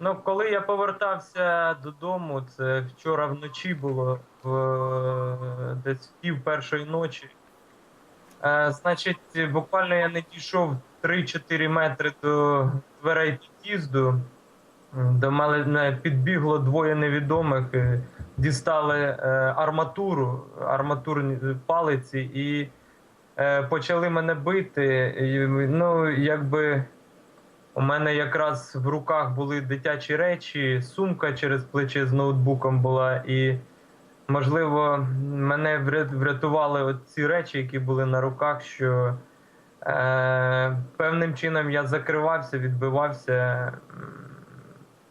Ну, коли я повертався додому, це вчора вночі було в е, десь пів першої ночі. Е, значить, буквально я не дійшов 3-4 метри до дверей під'їзду. До мене підбігло двоє невідомих, е, дістали е, арматуру, арматурні палиці і е, почали мене бити. І, ну, якби у мене якраз в руках були дитячі речі, сумка через плече з ноутбуком була, і, можливо, мене вря- врятували ці речі, які були на руках, що е, певним чином я закривався, відбивався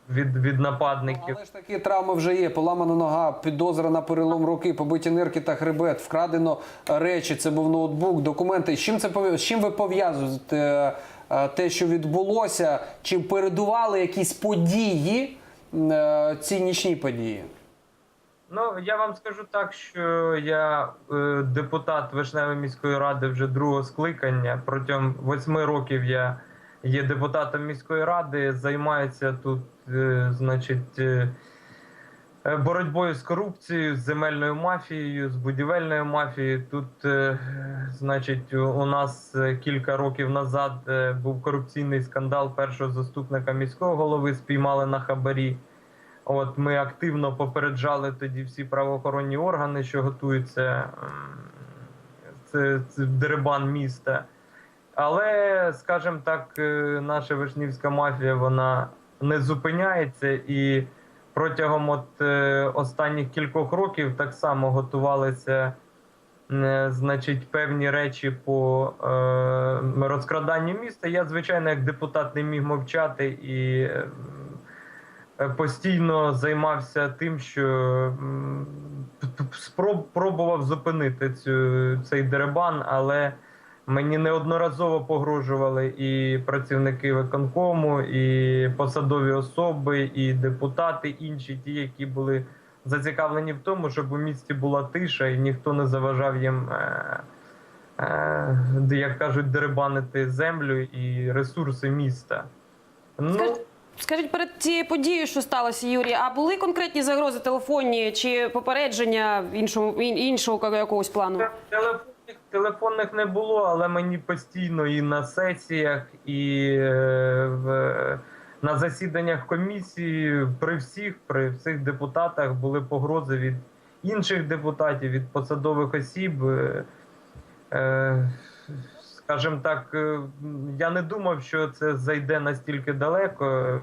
від, від нападників. Але ж такі травми вже є. Поламана нога, підозра на перелом руки, побиті нирки та хребет, вкрадено речі. Це був ноутбук, документи. З чим це з чим ви пов'язуєте те, що відбулося? Чи передували якісь події, е, ці нічні події? Ну, я вам скажу так, що я е, депутат Вишневої міської ради вже другого скликання. Протягом восьми років я є депутатом міської ради, займаюся тут, е, значить, е, е, боротьбою з корупцією, з земельною мафією, з будівельною мафією. Тут, е, значить, у нас е, кілька років назад е, був корупційний скандал першого заступника міського голови, спіймали на хабарі. От ми активно попереджали тоді всі правоохоронні органи, що готується це, міста. Але, скажімо так, е, наша вишнівська мафія вона не зупиняється і протягом от, е, останніх кількох років так само готувалися е, значить, певні речі по е, розкраданню міста. Я, звичайно, як депутат не міг мовчати і е, постійно займався тим, що м, п- п- спроб, пробував зупинити цю, цей деребан, але мені неодноразово погрожували і працівники виконкому, і посадові особи, і депутати інші, ті, які були зацікавлені в тому, щоб у місті була тиша і ніхто не заважав їм. Е- е, як кажуть, деребанити землю і ресурси міста. Ну, Скажіть, перед цією подією, що сталося, Юрій, а були конкретні загрози телефонні чи попередження іншому іншого якогось плану? Телефонних, телефонних не було, але мені постійно і на сесіях, і е, в, на засіданнях комісії при всіх, при всіх депутатах були погрози від інших депутатів, від посадових осіб. Е, е, скажімо так, я не думав, що це зайде настільки далеко.